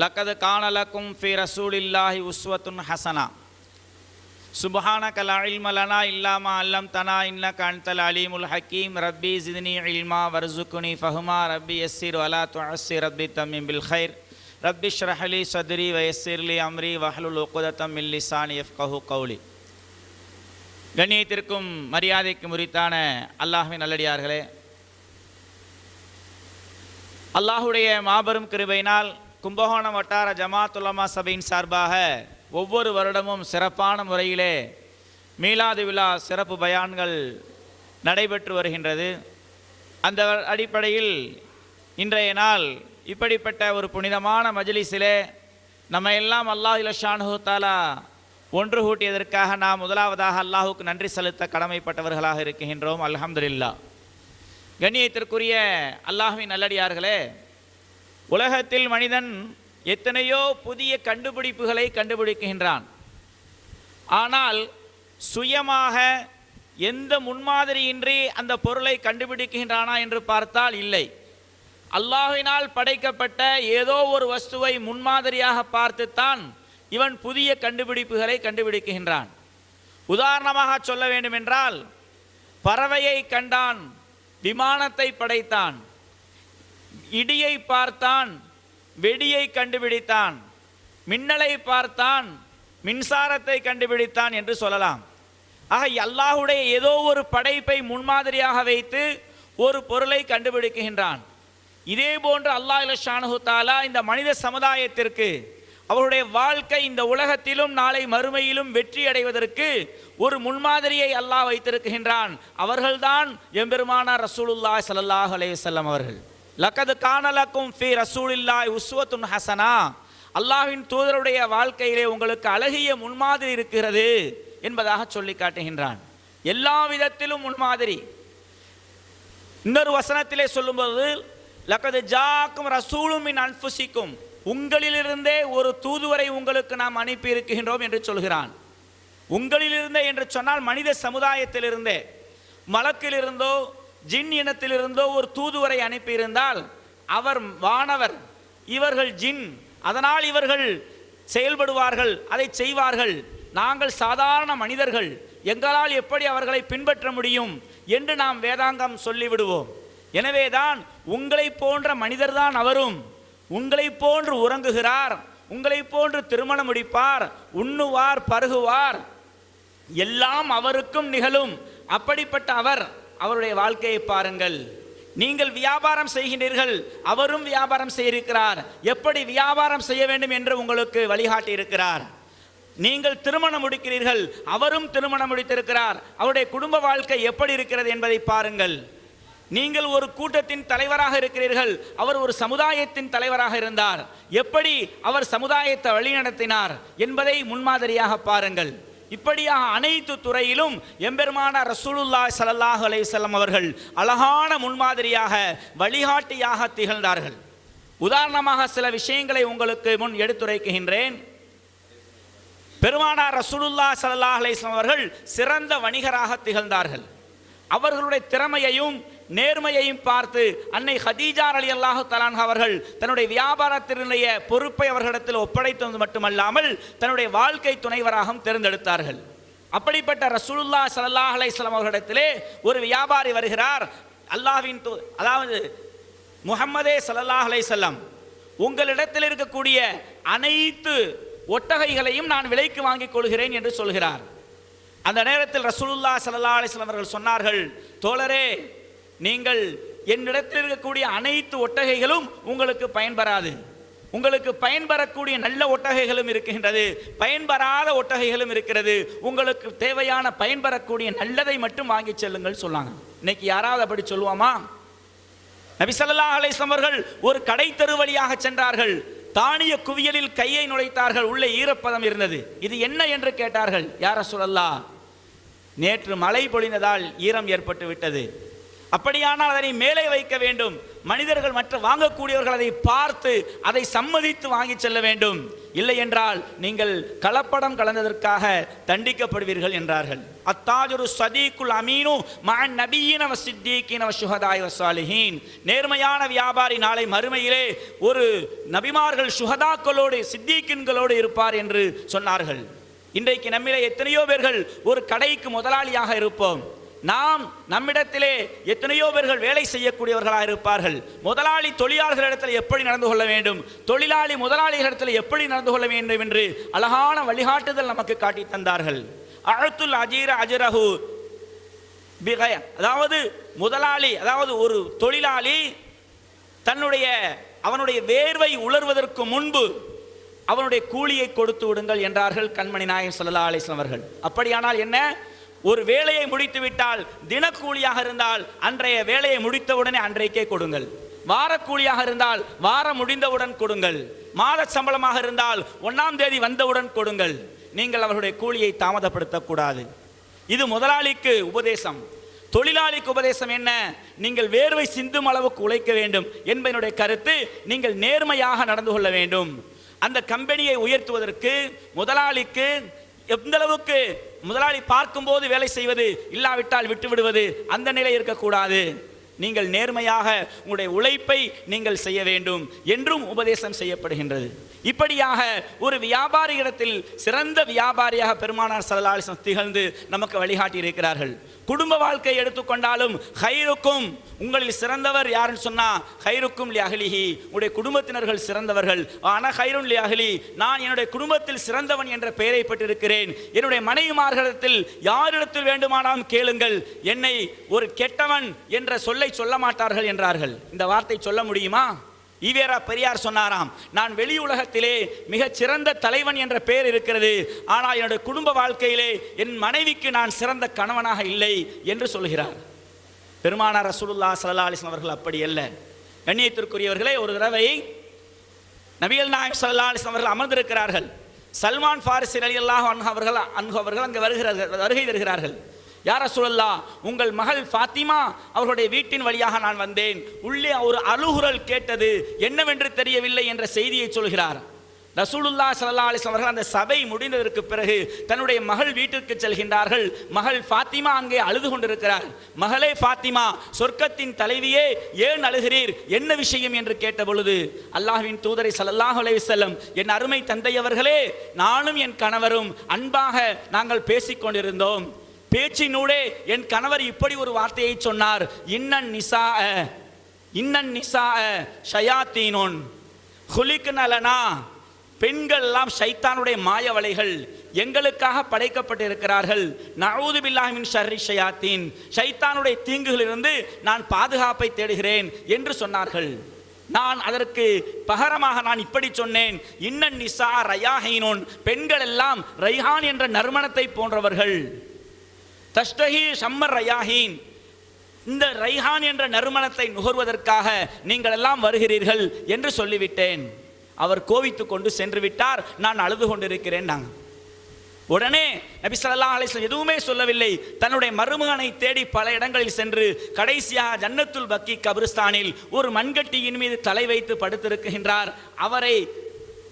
லக்கது காணலக்கும் ஃபி ரசூலில்லாஹி உஸ்வத்துன் ஹசனா. சுபஹான கலா இல்மலனா இல்லாமா அல்லம் தனா இன்ன கண்தல் அலீமுல் ஹக்கீம் ரப்பி ஜிதினி இல்மா வர்சுக்குனி ஃபஹுமா ரப்பி யஸ்ஸிர் வலா துஅஸ்ஸிர் ரப்பி தம்மிம் பில் ஹைர் ரப்பி ஷ்ரஹலி சதுரி வயஸ்ஸிர்லி அம்ரி வஹலுல் உக்குதத்தம் மின் லிசானி யஃப்கஹு கௌலி. கண்ணியத்திற்கும் மரியாதைக்கும் உரித்தான அல்லாஹ்வின் நல்லடியார்களே. அல்லாஹுடைய மாபெரும் கிருபையினால் கும்பகோணம் வட்டார ஜமாத்துலமா சபையின் சார்பாக ஒவ்வொரு வருடமும் சிறப்பான முறையிலே மீலாது விழா சிறப்பு பயான்கள் நடைபெற்று வருகின்றது. அந்த அடிப்படையில் இன்றைய நாள் இப்படிப்பட்ட ஒரு புனிதமான மஜ்லிஸிலே நம்ம எல்லாம் அல்லாஹ் இலஷானு தாலா ஒன்று கூட்டியதற்காக நாம் முதலாவதாக அல்லாஹுக்கு நன்றி செலுத்த கடமைப்பட்டவர்களாக இருக்கின்றோம். அலமதுல்லா கண்ணியத்திற்குரிய அல்லாஹுவின் நல்லடியார்களே உலகத்தில் மனிதன் எத்தனையோ புதிய கண்டுபிடிப்புகளை கண்டுபிடிக்கின்றான். ஆனால் சுயமாக எந்த முன்மாதிரியின்றி அந்த பொருளை கண்டுபிடிக்கின்றானா என்று பார்த்தால் இல்லை. அல்லாஹினால் படைக்கப்பட்ட ஏதோ ஒரு வஸ்துவை முன்மாதிரியாக பார்த்துத்தான் இவன் புதிய கண்டுபிடிப்புகளை கண்டுபிடிக்கின்றான். உதாரணமாக சொல்ல வேண்டுமென்றால் பறவையை கண்டான் விமானத்தை படைத்தான் இடியை பார்த்தான் வெடியை கண்டுபிடித்தான் மின்னலை பார்த்தான் மின்சாரத்தை கண்டுபிடித்தான் என்று சொல்லலாம். ஆக அல்லாஹுடைய ஏதோ ஒரு படைப்பை முன்மாதிரியாக வைத்து ஒரு பொருளை கண்டுபிடிக்கின்றான் இதே போன்று அல்லாஹ் இலஷானு தாலா இந்த மனித சமுதாயத்திற்கு அவருடைய வாழ்க்கை இந்த உலகத்திலும் நாளை மறுமையிலும் வெற்றி அடைவதற்கு ஒரு முன்மாதிரியை அல்லாஹ் வைத்திருக்கின்றான். அவர்கள்தான் எம்பெருமானார் ரசூலுல்லாஹ் சல்லாஹ் அலைஹி அவர்கள். லக்கது காணலக்கும் ஃபி ரசூலில்லாய் உஸ்வத்துன் ஹசனா. அல்லாஹின் தூதருடைய வாழ்க்கையிலே உங்களுக்கு அழகிய முன்மாதிரி இருக்கிறது என்பதாக சொல்லி காட்டுகின்றான். எல்லா விதத்திலும் முன்மாதிரி. இன்னொரு வசனத்திலே சொல்லும்போது லக்கது ஜாக்கும் ரசூலும் இன் அன்புசிக்கும் உங்களிலிருந்தே ஒரு தூதுவரை உங்களுக்கு நாம் அனுப்பி இருக்கின்றோம் என்று சொல்கிறான். உங்களிலிருந்தே என்று சொன்னால் மனித சமுதாயத்திலிருந்தே மலக்கிலிருந்தோ ஜின் இனத்திலிருந்தோ ஒரு தூதுவரை அனுப்பியிருந்தால் அவர் வானவர். இவர்கள் ஜின். அதனால் இவர்கள் செயல்படுவார்கள் அதை செய்வார்கள். நாங்கள் சாதாரண மனிதர்கள். எங்களால் எப்படி அவர்களை பின்பற்ற முடியும் என்று நாம் வேதாங்கம் சொல்லிவிடுவோம். எனவேதான் உங்களைப் போன்ற மனிதர்தான் அவரும். உங்களைப் போன்று உறங்குகிறார். உங்களைப் போன்று திருமணம் முடிப்பார். உண்ணுவார் பருகுவார். எல்லாம் அவருக்கும் நிகழும். அப்படிப்பட்ட அவர் அவருடைய வாழ்க்கையை பாருங்கள். நீங்கள் வியாபாரம் செய்கின்றீர்கள் அவரும் வியாபாரம் செய்திருக்கிறார். எப்படி வியாபாரம் செய்ய வேண்டும் என்று உங்களுக்கு வழிகாட்டி இருக்கிறார். நீங்கள் திருமணம் முடிக்கிறீர்கள் அவரும் திருமணம் முடித்திருக்கிறார். அவருடைய குடும்ப வாழ்க்கை எப்படி இருக்கிறது என்பதை பாருங்கள். நீங்கள் ஒரு கூட்டத்தின் தலைவராக இருக்கிறீர்கள் அவர் ஒரு சமுதாயத்தின் தலைவராக இருந்தார். எப்படி அவர் சமுதாயத்தை வழிநடத்தினார் என்பதை முன்மாதிரியாக பாருங்கள். இப்படியாக அனைத்து துறையிலும் எம்பெருமான ரசூலுல்லா சல்லாஹ் அலைஹி அவர்கள் அழகான முன்மாதிரியாக வழிகாட்டியாக திகழ்ந்தார்கள். உதாரணமாக சில விஷயங்களை உங்களுக்கு முன் எடுத்துரைக்குகின்றேன் பெருமானார் ரசூலுல்லா சல்லாஹ் அலைஹி அவர்கள் சிறந்த வணிகராக திகழ்ந்தார்கள். அவர்களுடைய திறமையையும் நேர்மையையும் பார்த்து அன்னை ஹதீஜார் அலி அல்லாஹு தலான் அவர்கள் தன்னுடைய வியாபாரத்தினுடைய பொறுப்பை அவர்களிடத்தில் ஒப்படைத்தது மட்டுமல்லாமல் தன்னுடைய வாழ்க்கை துணைவராகவும் தேர்ந்தெடுத்தார்கள். அப்படிப்பட்ட ரசூலுல்லா சல்லாஹ் அலைஹி அவர்களிடத்திலே ஒரு வியாபாரி வருகிறார். அல்லாஹ்வின் தூ- அதாவது முகம்மதே சல்லாஹ் அலைஹி உங்களிடத்தில் இருக்கக்கூடிய அனைத்து ஒட்டகைகளையும் நான் விலைக்கு வாங்கிக் கொள்கிறேன் என்று சொல்கிறார். அந்த நேரத்தில் ரசூலுல்லா சல்லா அலிஸ்லாம் அவர்கள் சொன்னார்கள் தோழரே நீங்கள் என்னிடத்தில் இருக்கக்கூடிய அனைத்து ஒட்டகைகளும் உங்களுக்கு பயன்பெறாது. உங்களுக்கு பயன்பெறக்கூடிய நல்ல ஒட்டகைகளும் இருக்கின்றது. பயன்பெறாத ஒட்டகைகளும் இருக்கிறது. உங்களுக்கு தேவையான பயன்பெறக்கூடிய நல்லதை மட்டும் வாங்கி செல்லுங்கள் சொன்னாங்க. இன்னைக்கு யாராவது அப்படி சொல்லுவாமா? நபிசல்லா ஸல்லல்லாஹு அவர்கள் ஒரு கடை தெரு வழியாக சென்றார்கள். தானிய குவியலில் கையை நுழைத்தார்கள். உள்ளே ஈரப்பதம் இருந்தது. இது என்ன என்று கேட்டார்கள். யார சொல்லல்லா நேற்று மழை பொழிந்ததால் ஈரம் ஏற்பட்டு விட்டது. அப்படியானால் அதனை மேலே வைக்க வேண்டும். மனிதர்கள் மற்ற வாங்கக்கூடியவர்கள் அதை பார்த்து அதை சம்மதித்து வாங்கி செல்ல வேண்டும். இல்லை என்றால் நீங்கள் கலப்படம் கலந்ததற்காக தண்டிக்கப்படுவீர்கள் என்றார்கள். அத்தாஜுரு சதீக்குல் அமீனு மகன் நபியினவ சித்தீக்கின சுகதாய் வசாலிஹீன் நேர்மையான வியாபாரி நாளை மறுமையிலே ஒரு நபிமார்கள் சுகதாக்களோடு சித்திக்கின்களோடு இருப்பார் என்று சொன்னார்கள். இன்றைக்கு நம்மிலே எத்தனையோ பேர்கள் ஒரு கடைக்கு முதலாளியாக இருப்போம். நாம் நம்மிடத்திலே எத்தனையோ பேர்கள் வேலை செய்யக்கூடியவர்களாக இருப்பார்கள். முதலாளி தொழிலாளர்களிடத்தில் எப்படி நடந்து கொள்ள வேண்டும்? தொழிலாளி முதலாளிகளிடத்தில் எப்படி நடந்து கொள்ள வேண்டும் என்று அழகான வழிகாட்டுதல் நமக்கு காட்டி தந்தார்கள். அழுத்துல் அஜீர அஜரஹு அதாவது முதலாளி அதாவது ஒரு தொழிலாளி தன்னுடைய அவனுடைய வேர்வை உலர்வதற்கு முன்பு அவனுடைய கூலியை கொடுத்து விடுங்கள் என்றார்கள் கண்மணி நாயகம் சல்லா அலிஸ்லாம் அவர்கள். அப்படியானால் என்ன? ஒரு வேலையை முடித்து விட்டால் தினக்கூலியாக இருந்தால் அன்றைய வேலையை முடித்தவுடனே அன்றைக்கே கொடுங்கள். வாரக்கூலியாக இருந்தால் வாரம் முடிந்தவுடன் கொடுங்கள். மாத சம்பளமாக இருந்தால் ஒன்றாம் தேதி வந்தவுடன் கொடுங்கள். நீங்கள் அவர்களுடைய கூலியை தாமதப்படுத்தக்கூடாது. இது முதலாளிக்கு உபதேசம். தொழிலாளிக்கு உபதேசம் என்ன? நீங்கள் வேர்வை சிந்தும் அளவுக்கு உழைக்க வேண்டும் என்பதனுடைய கருத்து நீங்கள் நேர்மையாக நடந்து கொள்ள வேண்டும். அந்த கம்பெனியை உயர்த்துவதற்கு முதலாளிக்கு எந்த அளவுக்கு முதலாளி பார்க்கும்போது வேலை செய்வது இல்லாவிட்டால் விட்டுவிடுவது அந்த நிலை இருக்கக்கூடாது. நீங்கள் நேர்மையாக உங்களுடைய உழைப்பை நீங்கள் செய்ய வேண்டும் என்றும் உபதேசம் செய்யப்படுகின்றது. இப்படியாக ஒரு வியாபாரி இடத்தில் சிறந்த வியாபாரியாக பெருமானார் ஸல்லல்லாஹு திகழ்ந்து நமக்கு வழிகாட்டி இருக்கிறார்கள் குடும்ப வாழ்க்கை எடுத்துக்கொண்டாலும் ஹைருக்கும். உங்களில் சிறந்தவர் யாருன்னு சொன்னா ஹைருக்கும் லி உடைய குடும்பத்தினர்கள் சிறந்தவர்கள். ஆனால் ஹைருன் லி நான் என்னுடைய குடும்பத்தில் சிறந்தவன் என்ற பெயரை பெற்றிருக்கிறேன். என்னுடைய மனைவிமார்களிடத்தில் யாரிடத்தில் வேண்டுமானாலும் கேளுங்கள். என்னை ஒரு கெட்டவன் என்ற சொல்லை சொல்ல மாட்டார்கள் என்றார்கள். இந்த வார்த்தை சொல்ல முடியுமா? ஈவேரா பெரியார் சொன்னாராம் நான் வெளி உலகத்திலே மிகச் சிறந்த தலைவன் என்ற பெயர் இருக்கிறது. ஆனால் என்னுடைய குடும்ப வாழ்க்கையிலே என் மனைவிக்கு நான் சிறந்த கணவனாக இல்லை என்று சொல்கிறார். பெருமானார் ரசூலுல்லா ஸல்லல்லாஹு அவர்கள் அப்படி அல்ல. கண்ணியத்திற்குரியவர்களே ஒரு தடவை நபியல் நாயக் ஸல்லல்லாஹு அவர்கள் அமர்ந்திருக்கிறார்கள். சல்மான் ஃபாரிசி ரலியல்லாஹு அன்ஹு அவர்கள் அன்ஹு அவர்கள் அங்கே வருகிறார்கள் வருகை தருகிறார்கள். யார சொல்லலா உங்கள் மகள் ஃபாத்திமா அவர்களுடைய வீட்டின் வழியாக நான் வந்தேன். உள்ளே ஒரு அழுகுரல் கேட்டது என்னவென்று தெரியவில்லை என்ற செய்தியை சொல்கிறார். ரசூலுல்லா சல்லா அலைஹி அவர்கள் அந்த சபை முடிந்ததற்கு பிறகு தன்னுடைய மகள் வீட்டிற்கு செல்கின்றார்கள். மகள் ஃபாத்திமா அங்கே அழுது கொண்டிருக்கிறார். மகளே ஃபாத்திமா சொர்க்கத்தின் தலைவியே ஏன் அழுகிறீர்? என்ன விஷயம் என்று கேட்ட பொழுது அல்லாஹ்வின் தூதரை சல்லாஹ் அலைஹி என் அருமை தந்தையவர்களே நானும் என் கணவரும் அன்பாக நாங்கள் பேசிக்கொண்டிருந்தோம். பேச்சினூடே என் கணவர் இப்படி ஒரு வார்த்தையை சொன்னார். இன்னன் நிசா இன்னன் நிசா ஷயாத்தீனோன் ஹுலிக்னலனா பெண்கள் எல்லாம் சைத்தானுடைய மாய வலைகள் எங்களுக்காக படைக்கப்பட்டிருக்கிறார்கள். நவூது பில்லாஹின் ஷர்ரி ஷயாத்தீன். சைத்தானுடைய தீங்குகளிலிருந்து நான் பாதுகாப்பை தேடுகிறேன் என்று சொன்னார்கள். நான் அதற்கு பகரமாக நான் இப்படி சொன்னேன். இன்னன் நிசா ரயாஹீனோன். பெண்கள் எல்லாம் ரைஹான் என்ற நறுமணத்தை போன்றவர்கள். தஷ்டஹி ஷம்மர் ரயாஹீன். இந்த ரைஹான் என்ற நறுமணத்தை நுகர்வதற்காக நீங்கள் எல்லாம் வருகிறீர்கள் என்று சொல்லிவிட்டேன். அவர் கோவித்து கொண்டு சென்று விட்டார். நான் அழுது கொண்டிருக்கிறேன் நாங்கள் உடனே நபிசல்லா அலிஸ்லாம் எதுவுமே சொல்லவில்லை. தன்னுடைய மருமகனை தேடி பல இடங்களில் சென்று கடைசியாக ஜன்னத்துல் பக்கி கபிரிஸ்தானில் ஒரு மண்கட்டியின் மீது தலை வைத்து படுத்திருக்கின்றார். அவரை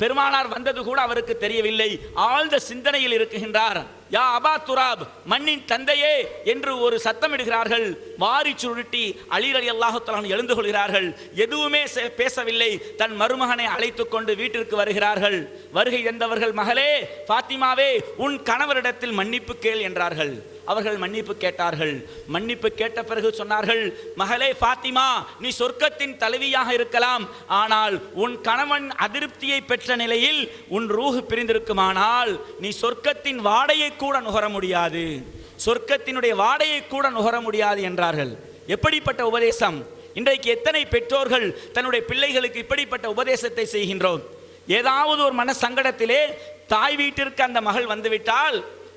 பெருமானார் வந்தது கூட அவருக்கு தெரியவில்லை. ஆழ்ந்த சிந்தனையில் இருக்குகின்றார் யா அபா துராப் மண்ணின் தந்தையே என்று ஒரு சத்தமிடுகிறார்கள். வாரி சுருட்டி அலி அலி அல்லாஹுத்தலான் எழுந்து கொள்கிறார்கள். எதுவுமே பேசவில்லை. தன் மருமகனை அழைத்து கொண்டு வீட்டிற்கு வருகிறார்கள். வருகை தந்தவர்கள் மகளே பாத்திமாவே உன் கணவரிடத்தில் மன்னிப்பு கேள் என்றார்கள். அவர்கள் மன்னிப்பு கேட்டார்கள். மன்னிப்பு கேட்ட பிறகு சொன்னார்கள் மகளே ஃபாத்திமா நீ சொர்க்கத்தின் தலைவியாக இருக்கலாம். ஆனால் உன் கணவன் அதிருப்தியை பெற்ற நிலையில் உன் ரூஹு பிரிந்திருக்குமானால் நீ சொர்க்கத்தின் வாடையை கூட நுகர முடியாது. சொர்க்கத்தினுடைய வாடையை கூட நுகர முடியாது என்றார்கள். எப்படிப்பட்ட உபதேசம்? இன்றைக்கு எத்தனை பெற்றோர்கள் தன்னுடைய பிள்ளைகளுக்கு இப்படிப்பட்ட உபதேசத்தை செய்கின்றோம்? ஏதாவது ஒரு மன சங்கடத்திலே தாய் வீட்டிற்கு அந்த மகள் வந்துவிட்டால்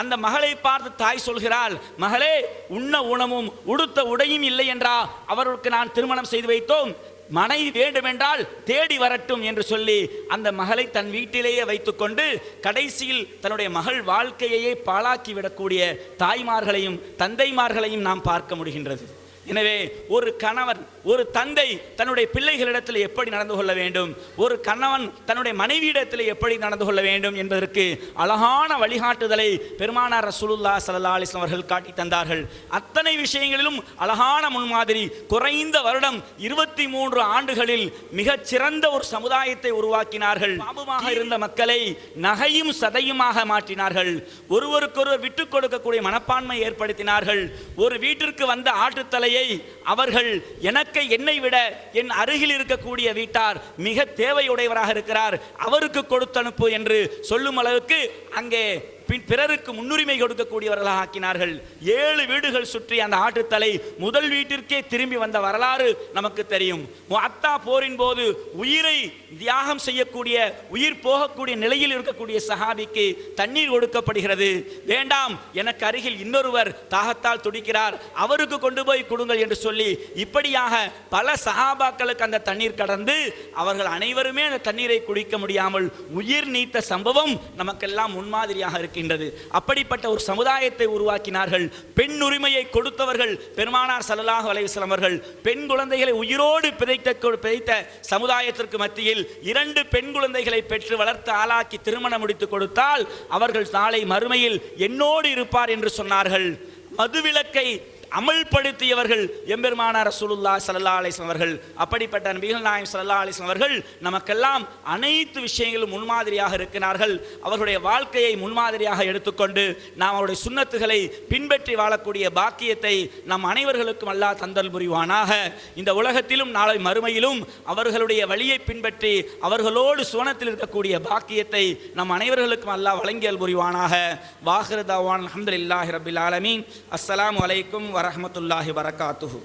அந்த மகளை பார்த்து தாய் சொல்கிறாள் மகளே உண்ண உணவும் உடுத்த உடையும் இல்லை என்றா அவருக்கு நான் திருமணம் செய்து வைத்தோம். மனைவி வேண்டுமென்றால் தேடி வரட்டும் என்று சொல்லி அந்த மகளை தன் வீட்டிலேயே வைத்துக்கொண்டு கடைசியில் தன்னுடைய மகள் வாழ்க்கையையே பாழாக்கி விடக்கூடிய தாய்மார்களையும் தந்தைமார்களையும் நாம் பார்க்க முடிகின்றது. எனவே ஒரு கணவன் ஒரு தந்தை தன்னுடைய பிள்ளைகளிடத்தில் எப்படி நடந்து கொள்ள வேண்டும்? ஒரு கணவன் தன்னுடைய மனைவியிடத்தில் எப்படி நடந்து கொள்ள வேண்டும் என்பதற்கு அழகான வழிகாட்டுதலை பெருமானார் ரசூலுல்லா ஸல்லல்லாஹு அலைஹி வஸல்லம் அவர்கள் காட்டி தந்தார்கள். அத்தனை விஷயங்களிலும் அழகான முன்மாதிரி குறைந்த வருடம் இருபத்தி மூன்று ஆண்டுகளில் மிகச் சிறந்த ஒரு சமுதாயத்தை உருவாக்கினார்கள். பாபமாக இருந்த மக்களை நகையும் சதையுமாக மாற்றினார்கள். ஒருவருக்கொருவர் விட்டுக் கொடுக்கக்கூடிய மனப்பான்மை ஏற்படுத்தினார்கள். ஒரு வீட்டிற்கு வந்த ஆட்டுத்தலையை அவர்கள் எனக்கு என்னை விட என் அருகில் இருக்கக்கூடிய வீட்டார் மிக தேவையுடையவராக இருக்கிறார். அவருக்கு கொடுத்து அனுப்பு என்று சொல்லும் அளவுக்கு அங்கே பின் பிறருக்கு முன்னுரிமை கொடுக்கக்கூடியவர்களாக ஆக்கினார்கள். ஏழு வீடுகள் சுற்றி அந்த ஆட்டுத்தலை முதல் வீட்டிற்கே திரும்பி வந்த வரலாறு நமக்கு தெரியும். அத்தா போரின் போது உயிரை தியாகம் செய்யக்கூடிய உயிர் போகக்கூடிய நிலையில் இருக்கக்கூடிய சஹாபிக்கு தண்ணீர் கொடுக்கப்படுகிறது. வேண்டாம் எனக்கு அருகில் இன்னொருவர் தாகத்தால் துடிக்கிறார். அவருக்கு கொண்டு போய் கொடுங்கள் என்று சொல்லி இப்படியாக பல சஹாபாக்களுக்கு அந்த தண்ணீர் கடந்து அவர்கள் அனைவருமே அந்த தண்ணீரை குடிக்க முடியாமல் உயிர் நீத்த சம்பவம் நமக்கெல்லாம் முன்மாதிரியாக இருக்கின்றது அப்படிப்பட்ட ஒரு சமுதாயத்தை உருவாக்கினார்கள். பெண் உரிமையை கொடுத்தவர்கள் பெருமானார் ஸல்லல்லாஹு அலைஹி அவர்கள். பெண் குழந்தைகளை உயிரோடு பிதைத்த பிதைத்த சமுதாயத்திற்கு மத்தியில் இரண்டு பெண் குழந்தைகளை பெற்று வளர்த்து ஆளாக்கி திருமணம் முடித்து கொடுத்தால் அவர்கள் நாளை மறுமையில் என்னோடு இருப்பார் என்று சொன்னார்கள். மதுவிலக்கை அமல்படுத்தியவர்கள் எம்பெருமானார் ரசூலுல்லா சல்லா அலிஸ்லாம் அவர்கள் அப்படிப்பட்ட நபிகள் நாயம் சல்லா அலிஸ்லாம் அவர்கள் நமக்கெல்லாம் அனைத்து விஷயங்களும் முன்மாதிரியாக இருக்கிறார்கள். அவர்களுடைய வாழ்க்கையை முன்மாதிரியாக எடுத்துக்கொண்டு நாம் அவருடைய சுண்ணத்துகளை பின்பற்றி வாழக்கூடிய பாக்கியத்தை நம் அனைவர்களுக்கும் அல்லா தந்தல் புரிவானாக. இந்த உலகத்திலும் நாளை மறுமையிலும் அவர்களுடைய வழியை பின்பற்றி அவர்களோடு சுவனத்தில் இருக்கக்கூடிய பாக்கியத்தை நம் அனைவர்களுக்கும் அல்லாஹ் வழங்கியல் புரிவானாக. வாஹிர் தவான் அல்ஹம்துலில்லாஹி ரபில் ஆலமீன். அஸ்லாம் அலைக்கும் வரஹ்மத்துல்லாஹி வரகாத்துஹு